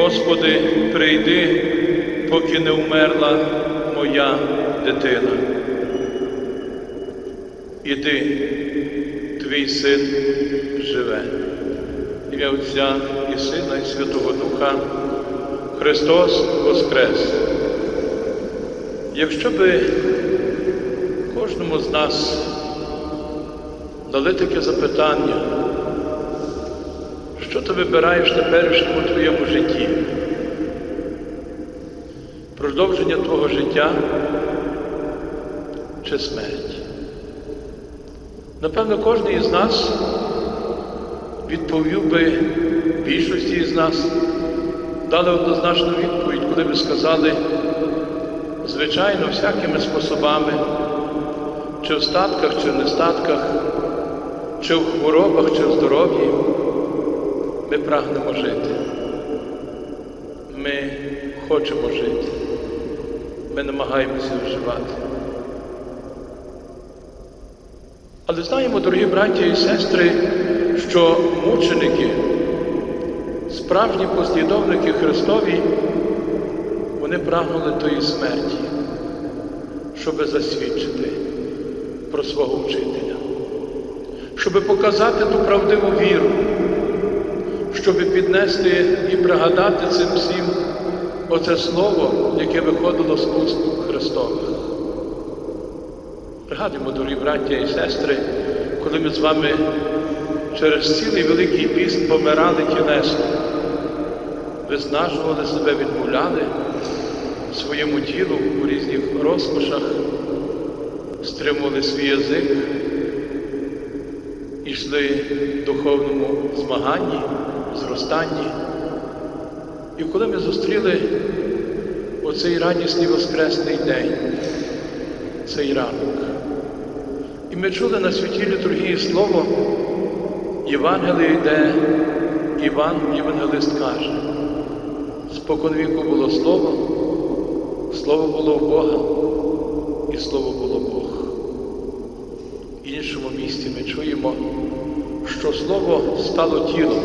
Господи, прийди, поки не вмерла моя дитина. Іди, твій син живе. Ім'я Отця і Сина, і Святого Духа. Христос Воскрес. Якщо би кожному з нас дали таке запитання, що ти вибираєш теперішньому твоєму житті? Продовження твого життя чи смерть? Напевно, кожен із нас відповів би більшості з нас, дали однозначну відповідь, коли би сказали, звичайно, всякими способами, чи в статках, чи в нестатках, чи в хворобах, чи в здоров'ї, ми прагнемо жити. Ми хочемо жити. Ми намагаємося вживати. Але знаємо, дорогі браті і сестри, що мученики, справжні послідовники Христові, вони прагнули тої смерті, щоб засвідчити про свого вчителя, щоб показати ту правдиву віру, щоб піднести і пригадати цим всім оце слово, яке виходило з уст Христових. Пригадуємо, дорогі браття і сестри, коли ми з вами через цілий великий піст помирали тілесно, виснажували себе, відмовляли своєму тілу у різних розкошах, стримували свій язик, йшли в духовному змаганні, зростанні. І коли ми зустріли оцей радісний Воскресний день, цей ранок, і ми чули на святій літургії слово Євангелії, де Іван Євангелист каже, спокон віку було слово, слово було в Бога, і слово було Бог. В іншому місці ми чуємо, що Слово стало тілом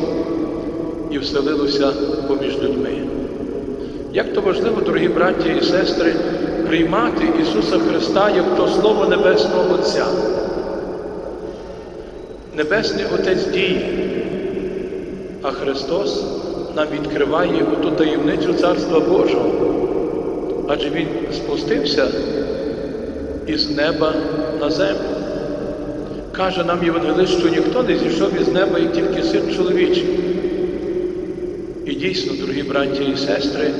і вселилося поміж людьми. Як то важливо, дорогі браті і сестри, приймати Ісуса Христа як то Слово Небесного Отця. Небесний Отець діє, а Христос нам відкриває оту таємницю Царства Божого, адже Він спустився із неба на землю. Каже нам Євангелист, що ніхто не зійшов із неба, як тільки син чоловічий. Дійсно, дорогі браті і сестри,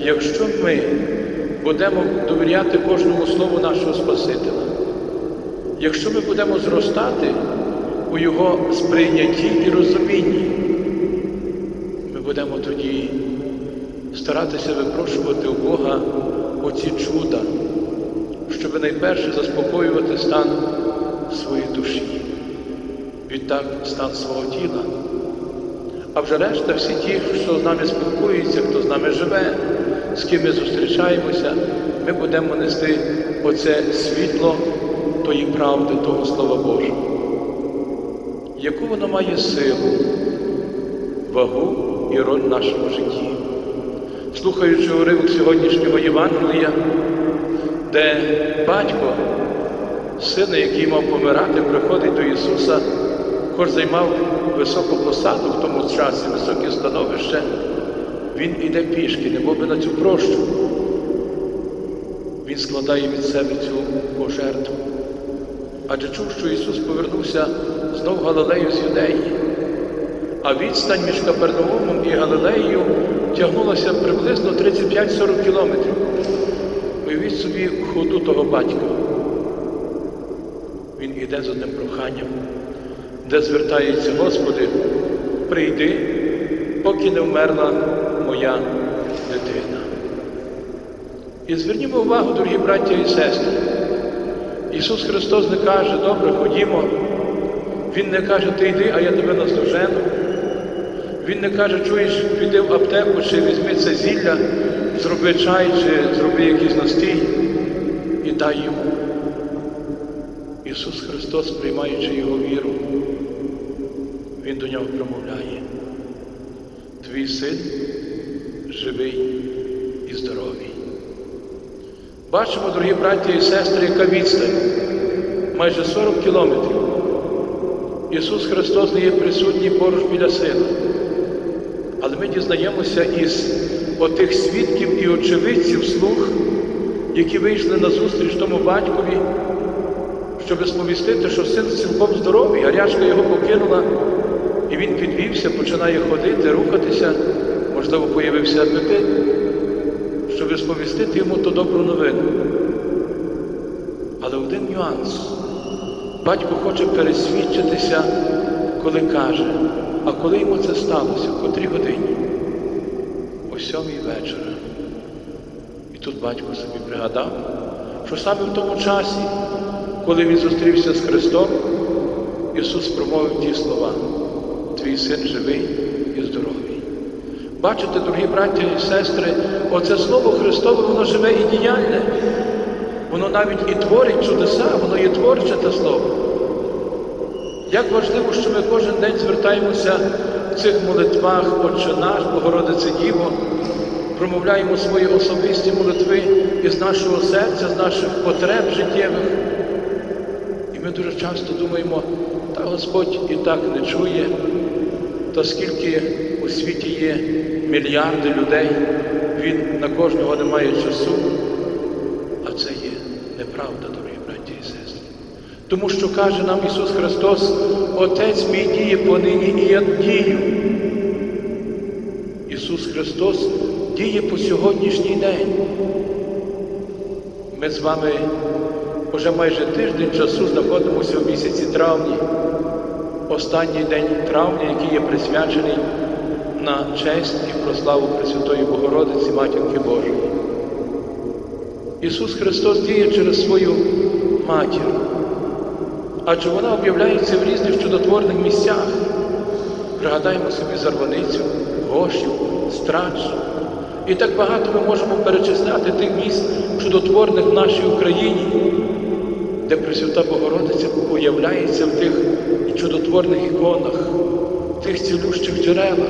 якщо ми будемо довіряти кожному слову нашого Спасителя, якщо ми будемо зростати у Його сприйнятті і розумінні, ми будемо тоді старатися випрошувати у Бога оці чуда, щоб найперше заспокоювати стан своєї душі, відтак стан свого тіла. А вже решта, всі ті, хто з нами спілкується, хто з нами живе, з ким ми зустрічаємося, ми будемо нести оце світло тої правди, того Слова Божого. Яку воно має силу, вагу і роль в нашому житті. Слухаючи уривок сьогоднішнього Євангелія, де батько, сина, який мав помирати, приходить до Ісуса, хоч займав високу посаду в тому часі, високе становище, він іде пішки, не би на цю прощу. Він складає від себе цю пожертву. Адже чув, що Ісус повернувся знов в Галилею з Юдеї, а відстань між Капернаумом і Галилеєю тягнулася приблизно 35-40 кілометрів. Уявіть собі ходу того батька. Він іде з одним проханням, де звертається, Господи, прийди, поки не вмерла моя дитина. І звернімо увагу, дорогі браття і сестри. Ісус Христос не каже, добре, ходімо. Він не каже, ти йди, а я тебе наздожену. Він не каже, чуєш, піди в аптеку, чи візьми це зілля, зроби чай, чи зроби якийсь настій і дай йому. Христос, приймаючи Його віру, Він до нього промовляє. Твій син живий і здоровий. Бачимо, дорогі браті і сестри, яка відстань майже 40 кілометрів. Ісус Христос не є присутній поруч біля сина. Але ми дізнаємося із отих свідків і очевидців слух, які вийшли на зустріч тому батькові, щоб сповістити, що син цілком здоровий, гарячка його покинула, і він підвівся, починає ходити, рухатися, можливо, появився апетит, щоб сповістити йому ту добру новину. Але один нюанс. Батько хоче пересвідчитися, коли каже, а коли йому це сталося, в котрій годині? О сьомій вечора. І тут батько собі пригадав, що саме в тому часі, коли він зустрівся з Христом, Ісус промовив ті слова, твій син живий і здоровий. Бачите, дорогі браття і сестри, оце Слово Христове, воно живе і діяльне. Воно навіть і творить чудеса, воно є творче те слово. Як важливо, що ми кожен день звертаємося в цих молитвах, Отче наш, Богородице Діво, промовляємо свої особисті молитви із нашого серця, з наших потреб життєвих. Ми дуже часто думаємо, та Господь і так не чує, то скільки у світі є мільярди людей, Він на кожного не має часу. А це є неправда, дорогі браті і сестри. Тому що каже нам Ісус Христос, Отець мій діє понині і я дію. Ісус Христос діє по сьогоднішній день. Ми з вами вже майже тиждень часу знаходимося в місяці травні, останній день травня, який є присвячений на честь і прославу Пресвятої Богородиці, Матінки Божої. Ісус Христос діє через свою матір, адже вона об'являється в різних чудотворних місцях. Пригадаємо собі Зарваницю, Гошів, Страч. І так багато ми можемо перечисляти тих місць чудотворних в нашій Україні, де Пресвята Богородиця появляється в тих чудотворних іконах, в тих цілющих джерелах.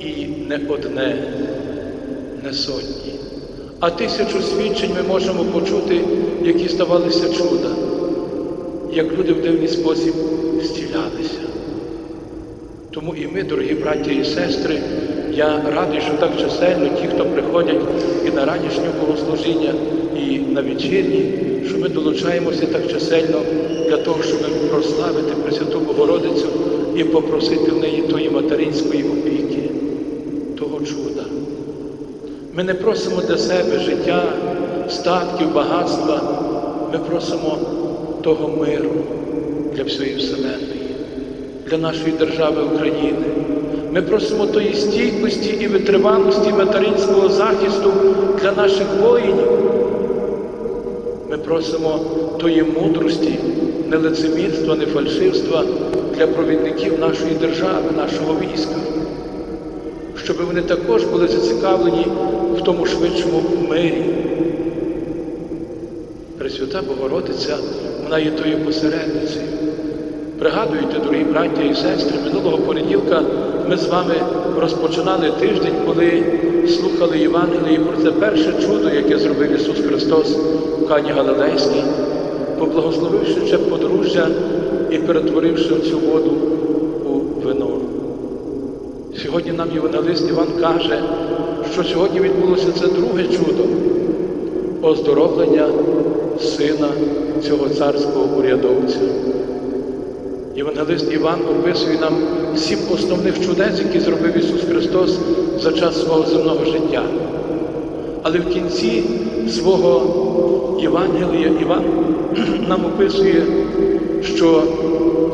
І не одне, не сотні. А тисячу свідчень ми можемо почути, які ставалися чуда, як люди в дивний спосіб зцілялися. Тому і ми, дорогі браті і сестри, я радий, що так чисельно ті, хто приходять і на ранішнє богослужіння, і на вечірні, що ми долучаємося так чисельно для того, щоб прославити Пресвяту Богородицю і попросити в неї тої материнської опіки, того чуда. Ми не просимо для себе життя, статків, багатства. Ми просимо того миру для всієї Вселенної, для нашої держави України. Ми просимо тої стійкості і витривалості материнського захисту для наших воїнів. Просимо тої мудрості, не лицемірства, не фальшивства для провідників нашої держави, нашого війська щоб вони також були зацікавлені в тому швидшому мирі. Пресвята Богородиця, вона є тою посередницею. Пригадуєте, дорогі браття і сестри, минулого понеділка ми з вами розпочинали тиждень, коли слухали Євангелії про це перше чудо, яке зробив Ісус Христос Кані Галилейській, поблагословивши ще подружжя і перетворивши цю воду у вино. Сьогодні нам Євангелист Іван каже, що сьогодні відбулося це друге чудо оздоровлення сина цього царського урядовця. Євангелист Іван описує нам сім основних чудес, які зробив Ісус Христос за час свого земного життя. Але в кінці свого Євангелія Іван нам описує, що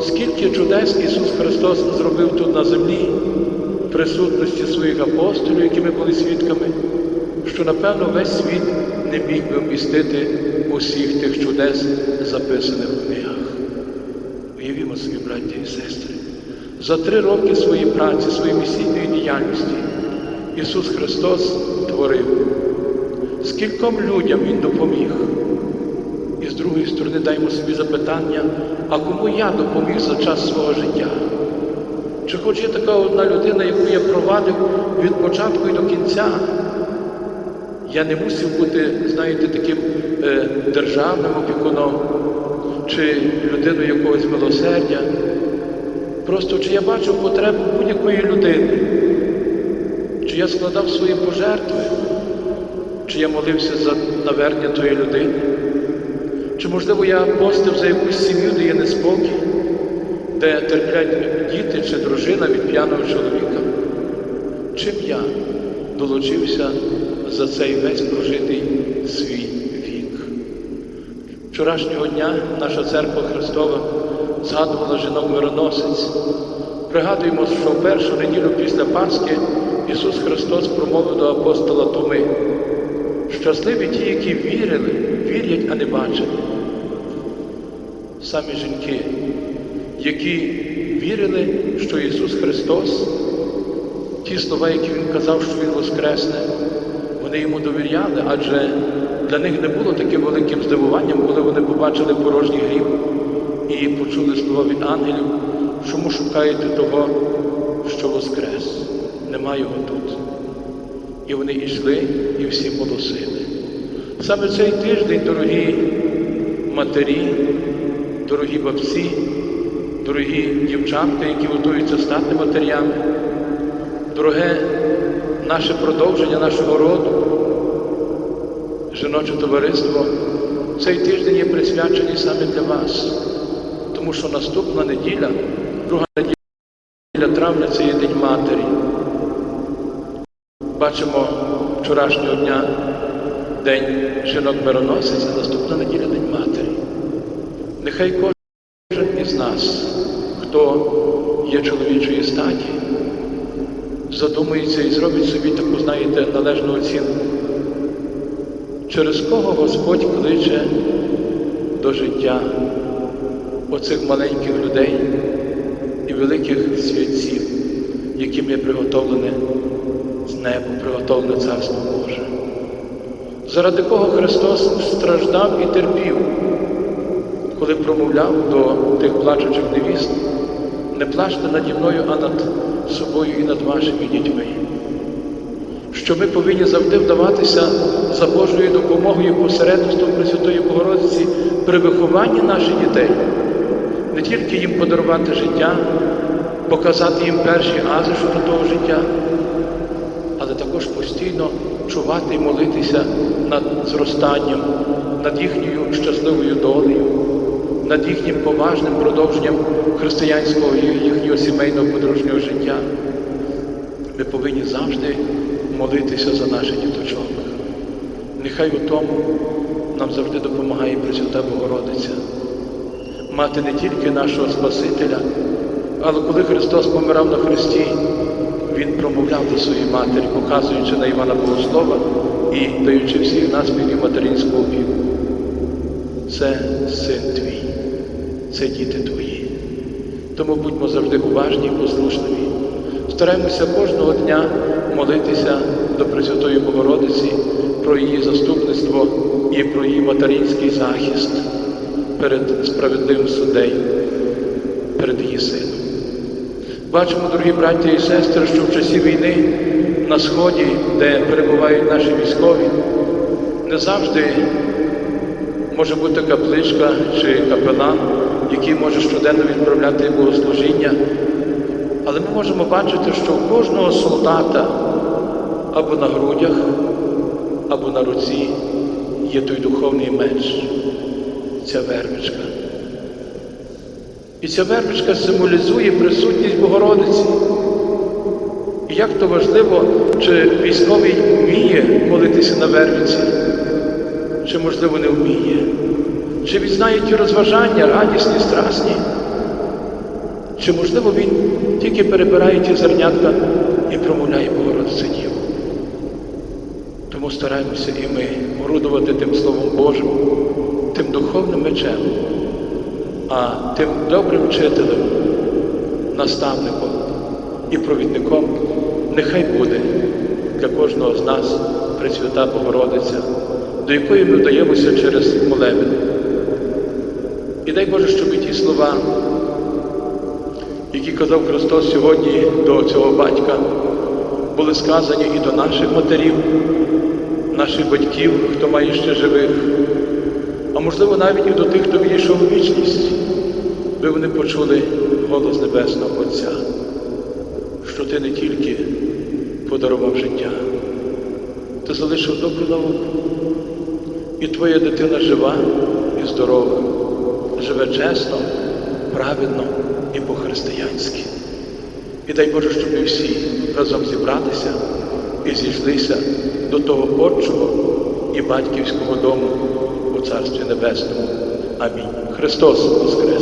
скільки чудес Ісус Христос зробив тут на землі, в присутності своїх апостолів, які ми були свідками, що, напевно, весь світ не міг би вмістити усіх тих чудес, записаних в книгах. Уявімо собі, браті і сестри, за три роки своєї праці, своєї місійної діяльності Ісус Христос творив, скільком людям Він допоміг. І з другої сторони даймо собі запитання, а кому я допоміг за час свого життя? Чи хоч є така одна людина, яку я провадив від початку і до кінця. Я не мусив бути, знаєте, таким е, державним опікуном чи людиною якогось милосердя. Просто чи я бачив потребу будь-якої людини, чи я складав свої пожертви, чи я молився за навернення тої людини, чи, можливо, я постив за якусь сім'ю, де є неспокій, де терплять діти чи дружина від п'яного чоловіка. Чим я долучився за цей весь прожитий свій вік? Вчорашнього дня наша церква Христова згадувала жінок мироносець. Пригадуємо, що в першу неділю після Пасхи Ісус Христос промовив до апостола Томи. Щасливі ті, які вірили, вірять, а не бачать. Самі жінки, які вірили, що Ісус Христос, ті слова, які Він казав, що Він воскресне, вони йому довіряли, адже для них не було таким великим здивуванням, коли вони побачили порожній гріб і почули слова від ангелів, чому шукаєте того, що воскрес. Нема його тут. І вони йшли і всі молосили. Саме цей тиждень, дорогі матері, дорогі бабці, дорогі дівчатка, які готуються стати матерями, дороге наше продовження нашого роду, жіноче товариство, цей тиждень є присвячений саме для вас, тому що наступна неділя, друга неділя травня це є День Матері. Бачимо вчорашнього дня День жінок мироносець, а наступна неділя День Матері. Нехай кожен із нас, хто є чоловічої статі, задумується і зробить собі таку, знаєте, належну оцінку. Через кого Господь кличе до життя оцих маленьких людей і великих святців, яким є приготовлене з неба, приготовлене Царство Боже. Заради кого Христос страждав і терпів, коли промовляв до тих плачучих невіст, не плачте наді мною, а над собою і над вашими дітьми. Що ми повинні завжди вдаватися за Божою допомогою посередництвом Пресвятої Богородиці при вихованні наших дітей, не тільки їм подарувати життя, показати їм перші ази щодо того життя, постійно чувати і молитися над зростанням, над їхньою щасливою долею, над їхнім поважним продовженням християнського і їхнього сімейного подружнього життя. Ми повинні завжди молитися за наших діточок. Нехай у тому нам завжди допомагає Пресвята Богородиця. Мати не тільки нашого Спасителя, але коли Христос помирав на Христі, промовляв до своєї матері, показуючи на Івана Богослова і даючи всіх нас під материнську опіку. Це син твій, це діти твої. Тому будьмо завжди уважні і послушливі. Стараємося кожного дня молитися до Пресвятої Богородиці про її заступництво і про її материнський захист перед справедливим суддею, перед її сином. Бачимо, дорогі браття і сестри, що в часі війни на Сході, де перебувають наші військові, не завжди може бути капличка чи капелан, який може щоденно відправляти богослужіння. Але ми можемо бачити, що у кожного солдата або на грудях, або на руці є той духовний меч, ця вервичка. І ця вервичка символізує присутність Богородиці. І як то важливо, чи військовий вміє молитися на вервиці, чи, можливо, не вміє, чи він знає ті розважання, радісні, страсні. Чи, можливо, він тільки перебирає ті зернятка і промовляє Богородице Діву. Тому стараємося і ми орудувати тим Словом Божим, тим духовним мечем, а тим добрим вчителем, наставником і провідником нехай буде для кожного з нас Пресвята Богородиця, до якої ми вдаємося через молебен. І дай Боже, щоб і ті слова, які казав Христос сьогодні до цього батька, були сказані і до наших матерів, наших батьків, хто має ще живих, а можливо навіть і до тих, хто відійшов у вічність, би вони почули голос Небесного Отця, що ти не тільки подарував життя, ти залишив добру науку. І твоя дитина жива і здорова, живе чесно, праведно і по-християнськи. І дай Боже, щоб ми всі разом зібратися і зійшлися до того Отчого і батьківського дому у Царстві Небесному. Амінь. Христос Воскрес!